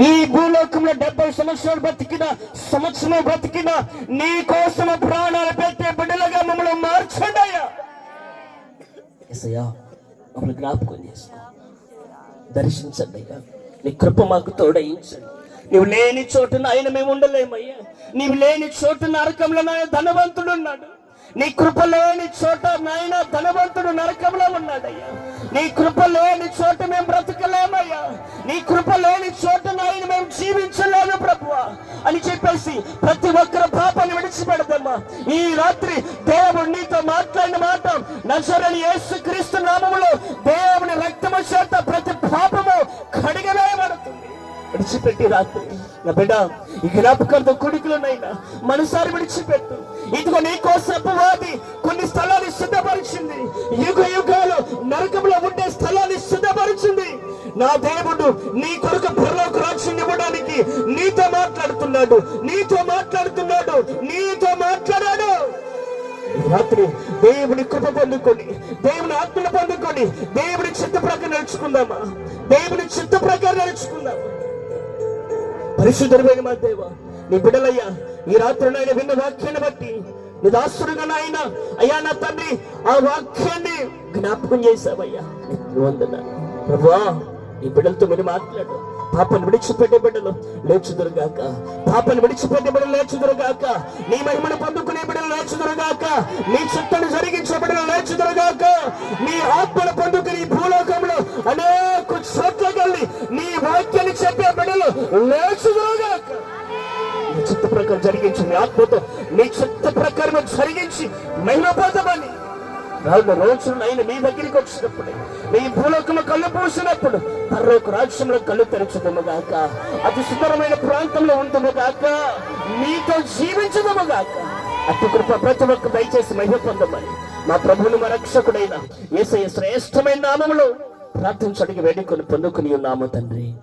ఈ భూలోకంలో డెబ్బై సంవత్సరాలు బతికిన సంవత్సరం బతికిన నీ కోసం ప్రాణాలు పెట్టే బిడ్డలుగా మమ్మల్ని మార్చండి మమ్మల్ని జ్ఞాపకం చేసుకో. దర్శించండి అయ్యా. నీ కృప మాకు తోడయించండి. నువ్వు లేని చోటున ఆయన మేము ఉండలేమయ్యా. నీవు లేని చోటు నరకంలో నాయన ధనవంతుడు ఉన్నాడు. నీ కృప లేని చోట నాయన ధనవంతుడు నరకంలో ఉన్నాడయ్యా. నీ కృప లేని చోట మేము బ్రతకలేమయ్యా. నీ కృప లేని చోట నాయన మేము జీవించలేము ప్రభువా అని చెప్పేసి ప్రతి ఒక్కరు పాపాన్ని విడిచిపెడదమ్మా. ఈ రాత్రి దేవుడు నీతో మాట్లాడిన మాట నజరని యేసు క్రీస్తు నామములో దేవుని రక్తము చేత ప్రతి పాపము కడిగవేయబడుతుంది. విడిచిపెట్టి రాత్రి. నా బిడ్డ ఈ జ్ఞాపకంతో కొడుకులనైనా మనసారి విడిచిపెట్టు. ఇదిగో నీ కోసం వాది కొన్ని స్థలాన్ని సిద్ధపరిచింది యుగ యుగాలు నరకంలో ఉండే స్థలాన్ని సిద్ధపరిచింది నా దేవుడు నీ కొరకు పరలోక రాజ్యం ఇవ్వడానికి నీతో మాట్లాడుతున్నాడు. నీతో మాట్లాడుతున్నాడు. నీతో మాట్లాడాడు. రాత్రి దేవుని కృప పొందుకొని దేవుని ఆత్మను పొందుకొని దేవుని చిత్త ప్రకారం నడుచుకుందామా? దేవుని చిత్త ప్రకారం నడుచుకుందామా? పరిశుద్ధమైన మా దేవా నీ బిడ్డలయ్యా ఈ రాత్రి నాయన విన్న వాక్యాన్ని బట్టి నీ దాసుడుగా నాయన అయ్యా నా తండ్రి ఆ వాక్యాన్ని జ్ఞాపకం చేశావయ్యా. నీకు వందనాలు. ప్రభువా ఈ బిడ్డలతో మీరు మాట్లాడు. పాపను విడిచిపెట్టే బిడ్డలు లేచుదురుగాక పాపను విడిచిపెట్టే బిడ్డలు లేచుదురుగాక నీ మహిమను పొందుకునే బిడ్డలు లేచుదురుగాక నీ చిత్తను జరిగించే బిడ్డలు లేచుదురుగాక నీ ఆత్మను పొందుకుని భూలోకంలో అనేక చోట్లకెళ్ళి నీ వాక్యాన్ని చెప్పే బిడ్డలు లేచుదురుగా అద్భుతం చిత్త జరిగించి నీ ఆత్మతో నీ చిత్త ప్రకారం జరిగించి మహిమపోతామని రాను రోజులు ఆయన మీ దగ్గరికి వచ్చినప్పుడు మీ భూలోకంలో కళ్ళు పూసినప్పుడు పర్లోక రాజ్యంలో కళ్ళు తెరచుదము గాక. అతి సుందరమైన ప్రాంతంలో ఉందము గాక. మీతో జీవించదము గాక. అతి కృప ప్రతి ఒక్క దయచేసి మహిమ పొందమని. మా ప్రభువుని మా రక్షకుడైన ఏసై శ్రేష్టమైన నామములో ప్రార్థించడానికి వేడుకొని పొందుకుని ఉన్నాము తండ్రి.